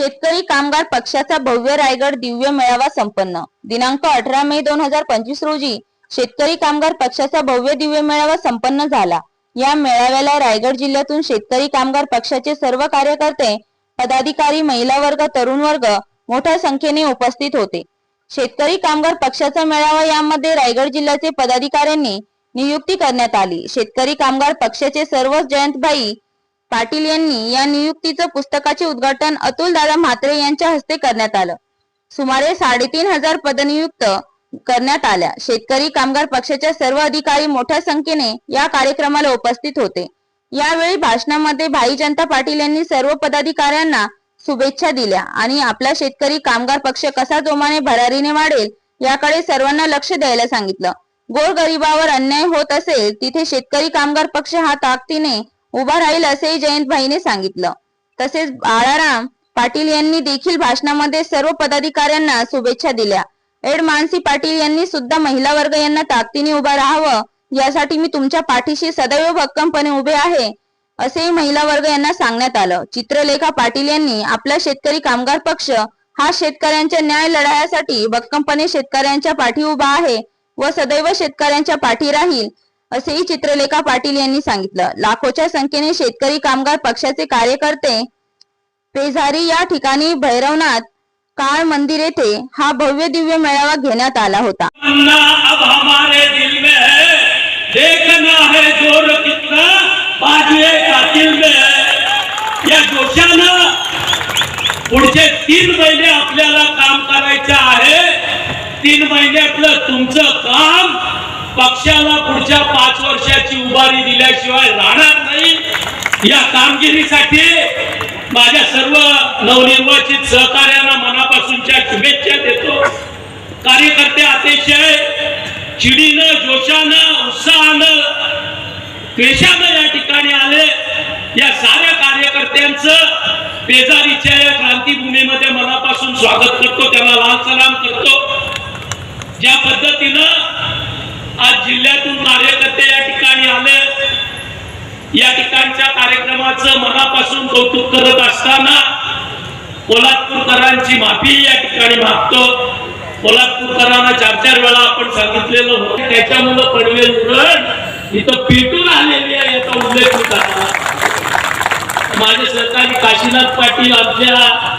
शेतकरी कामगार पक्षाचा भव्य रायगड दिव्य मेळावा संपन्न. दिनांक अठरा मे दोन हजार पंचवीस रोजी शेतकरी कामगार पक्षाचा भव्य दिव्य मेळावा संपन्न झाला. या मेळाव्याला रायगड जिल्ह्यातून शेतकरी कामगार पक्षाचे सर्व कार्यकर्ते पदाधिकारी महिला वर्ग तरुण वर्ग मोठ्या संख्येने उपस्थित होते. शेतकरी कामगार पक्षाचा मेळावा यामध्ये रायगड जिल्ह्याचे पदाधिकाऱ्यांनी नियुक्ती करण्यात आली. शेतकरी कामगार पक्षाचे सर्व जयंतभाई पाटील यांनी या नियुक्तीचं पुस्तकाचे उद्घाटन अतुल दादा म्हात्रे यांच्या हस्ते करण्यात आलं. सुमारे साडेतीन हजार पदनियुक्त करण्यात आल्या. शेतकरी कामगार पक्षाच्या सर्व अधिकारी मोठ्या संख्येने या कार्यक्रमाला उपस्थित होते. यावेळी भाषणामध्ये भाई जनता पाटील यांनी सर्व पदाधिकाऱ्यांना शुभेच्छा दिल्या आणि आपला शेतकरी कामगार पक्ष कसा जोमाने भरारीने वाढेल याकडे सर्वांना लक्ष द्यायला सांगितलं. गोरगरिबावर अन्याय होत असेल तिथे शेतकरी कामगार पक्ष हा ताकदीने उभा राहील असेही जयंतभाईने सांगितलं. तसेच बाळाराम पाटील यांनी देखील भाषणामध्ये सर्व पदाधिकाऱ्यांना शुभेच्छा दिल्या. एड मानसी पाटील यांनी सुद्धा महिला वर्ग यांना ताकदीने उभा राहावं यासाठी मी तुमच्या पाठीशी सदैव भक्कमपणे उभे आहे असेही महिला वर्ग यांना सांगण्यात आलं. चित्रलेखा पाटील यांनी आपला शेतकरी कामगार पक्ष हा शेतकऱ्यांच्या न्याय लढायासाठी भक्कमपणे शेतकऱ्यांच्या पाठी उभा आहे व सदैव शेतकऱ्यांच्या पाठी राहील असेही चित्रलेखा पाटील यांनी सांगितलं. लाखोच्या संख्येने शेतकरी कामगार पक्षाचे कार्यकर्ते पेझारी या ठिकाणी भैरवनाथ काळ मंदिर येथे हा भव्य दिव्य मेळावा घेण्यात आला होता. अब हमारे दिल में है। देखना है जोर कितना। बाजुए का दिल में है। या जोशानं पुढचे तीन महिने आपल्याला काम करायचे आहे. तीन महिन्यातलं तुमचं काम पक्षाला पुढच्या पाच वर्षाची उभारी दिल्याशिवाय राहणार नाही. या कामगिरीसाठी माझ्या सर्व नवनिर्वाचित सहकार्यांना मनापासूनच्या शुभेच्छा देतो. कार्यकर्ते अतिशय चिडीनं जोशानं उत्साहानं पेशानं या ठिकाणी आले. या साऱ्या कार्यकर्त्यांचं बेजारीच्या या क्रांतीभूमीमध्ये मनापासून स्वागत करतो त्यांना लाल सलाम करतो. ज्या पद्धतीनं आज जिल्ह्यातून कार्यकर्ते या ठिकाणी आले. या ठिकाणच्या कार्यक्रमाचं मनापासून कौतुक करत असताना पोलादपूरकरांची माफी या ठिकाणी मागतो. पोलादपूरकरांना चार चार वेळा आपण सांगितलेलं होतं. त्याच्यामुळं पडवेल उरण इथं पेटून आलेली आहे याचा उल्लेख होता माझे सरकारी काशीनाथ पाटील आमच्या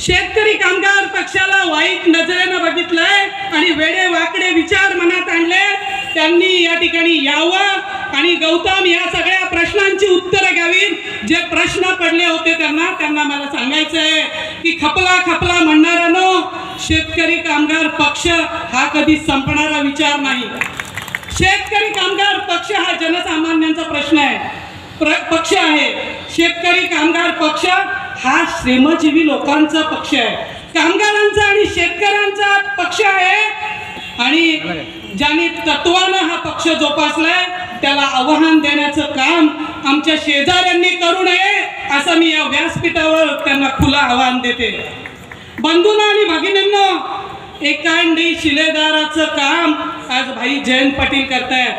शेतकरी कामगार पक्षाला वाईट नजरेनं बघितलंय आणि वेडे वाकडे विचार मनात आणले त्यांनी या ठिकाणी यावं आणि गौतम या सगळ्या प्रश्नांची उत्तरं घ्यावी जे प्रश्न पडले होते त्यांना त्यांना मला सांगायचंय की खपला खपला म्हणणाऱ्यानो शेतकरी कामगार पक्ष हा कधी संपणारा विचार नाही. शेतकरी कामगार पक्ष हा जनसामान्यांचा प्रश्न आहे. प्र- पक्ष आहे. शेतकरी कामगार पक्ष हा श्रमजीवी लोकांचा पक्ष आहे. कामगारांचा आणि शेतकऱ्यांचा पक्ष आहे. आणि ज्याने तत्वानं हा पक्ष जोपासलाय त्याला आव्हान देण्याचं काम आमच्या शेजाऱ्यांनी करू नये असं मी या व्यासपीठावर त्यांना खुला आव्हान देते. बंधूंनो आणि भगिनींना एकांडी शिलेदाराचं काम आज भाई जयंत पाटील करतायत.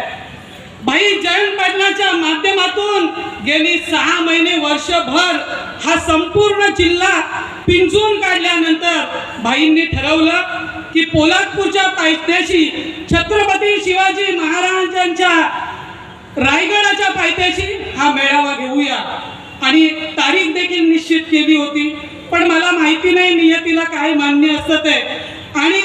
भाई जयंत पाटलाच्या माध्यमातून गेली सहा महिने वर्षभर हा संपूर्ण जिल्हा पिंजून काढल्यानंतर भाईंनी ठरवलं की पोलादपूरच्या पायथ्याशी छत्रपती शिवाजी महाराजांच्या रायगडाच्या पायथ्याशी हा मेळावा घेऊया. आणि तारीख देखील निश्चित केली होती. पण मला माहिती नाही नियतीला काय मान्य असतं ते. आणि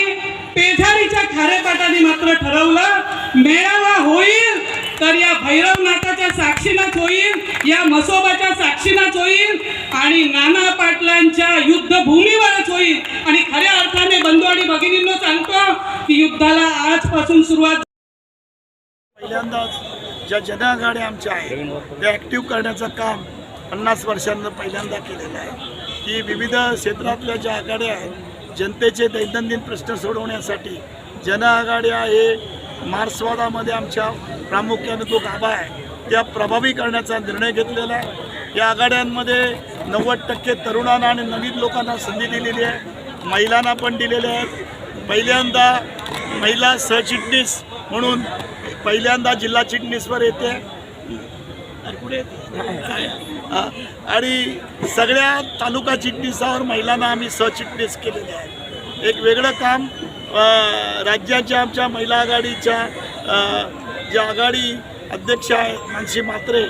पेझारीच्या खारेपाटाने मात्र ठरवलं मेळावा होईल तर या भैरवनाथाच्या साक्षीनाच होईल या मसोबाच्या साक्षीनाच होईल आणि नाना पाटलांच्या युद्धभूमीवरच होईल आणि खऱ्या अर्थाने बंधू आणि भगिनींना सांगतो की युद्धाला आजपासून सुरुवात पहिल्यांदाच ज्या जनआघाड्या आमच्या आहेत त्या ॲक्टिव्ह करण्याचं काम पन्नास वर्षांनं पहिल्यांदा केलेलं आहे. की विविध क्षेत्रातल्या ज्या आघाड्या आहेत जनतेचे दैनंदिन प्रश्न सोडवण्यासाठी जनआघाड्या हे मार्क्सवादामध्ये आमच्या प्रामुख्याने जो गाभा आहे त्या प्रभावी करण्याचा निर्णय घेतलेला आहे. या आघाड्यांमध्ये नव्वद टक्के तरुणांना आणि नवीन लोकांना संधी दिलेली आहे. महिलांना पण दिलेल्या आहेत. पहिल्यांदा महिला सहचिटणीस म्हणून पहिल्यांदा जिल्हा चिटणीसवर येते. कुठे काय? आणि सगळ्या तालुका चिटणीसावर महिलांना आम्ही सहचिटणीस केलेले आहे एक वेगळं काम राज्याच्या आमच्या महिला आघाडीच्या ज्या जे आघाडी अध्यक्ष आहेत मानसी म्हात्रे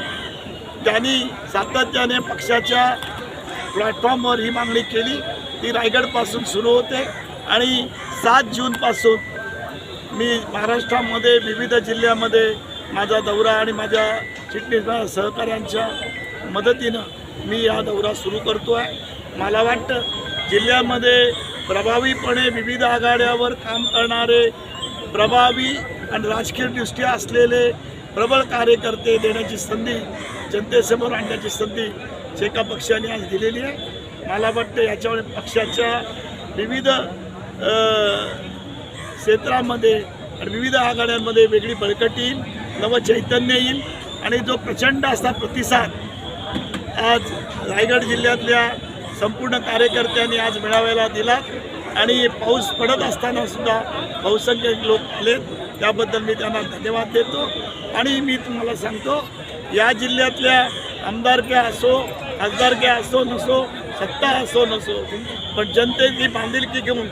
त्यांनी सातत्याने पक्षाच्या प्लॅटफॉर्मवर ही मागणी केली. ती रायगडपासून सुरू होते आणि सात जूनपासून मी महाराष्ट्रामध्ये विविध जिल्ह्यामध्ये माझा दौरा आणि माझ्या चिटणीस सहकाऱ्यांच्या मदतीनं मी हा दौरा सुरू करतो आहे मला वाटतं जिल्ह्यामध्ये प्रभावीपणे विविध आघाड्यावर काम करणारे प्रभावी आणि राजकीयदृष्ट्या असलेले प्रबळ कार्यकर्ते देण्याची संधी जनतेसमोर आणण्याची संधी शेका पक्षाने आज दिलेली आहे. मला वाटतं याच्यामुळे पक्षाच्या विविध क्षेत्रामध्ये आणि विविध आघाड्यांमध्ये वेगळी बळकटी येईल नवचैतन्य येईल आणि जो प्रचंड असा प्रतिसाद आज रायगड जिल्ह्यातल्या संपूर्ण कार्यकर्त्यांनी आज मेळाव्याला दिला आणि पाऊस पडत असताना सुद्धा बहुसंख्यक लोक आले. त्याबद्दल मी त्यांना धन्यवाद देतो. आणि मी तुम्हाला सांगतो या जिल्ह्यातल्या आमदारक्या असो खासदारक्या असो नसो सत्ता असो नसो पण जनतेची बांधिलकी घेऊन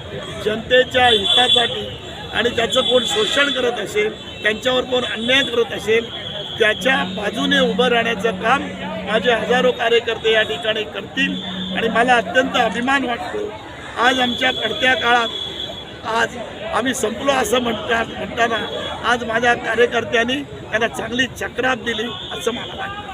जनतेच्या हितासाठी आणि त्याचं कोण शोषण करत असेल त्यांच्यावर कोण अन्याय करत असेल त्याच्या बाजूने उभं राहण्याचं काम माझे हजारो कार्यकर्ते या ठिकाणी करतील. आणि मला अत्यंत अभिमान वाटतो. आज आमच्या पडत्या काळात आज आम्ही संपलो असं म्हणता म्हणताना आज माझ्या कार्यकर्त्यांनी त्यांना चांगली चक्रात दिली असं मला वाटतं.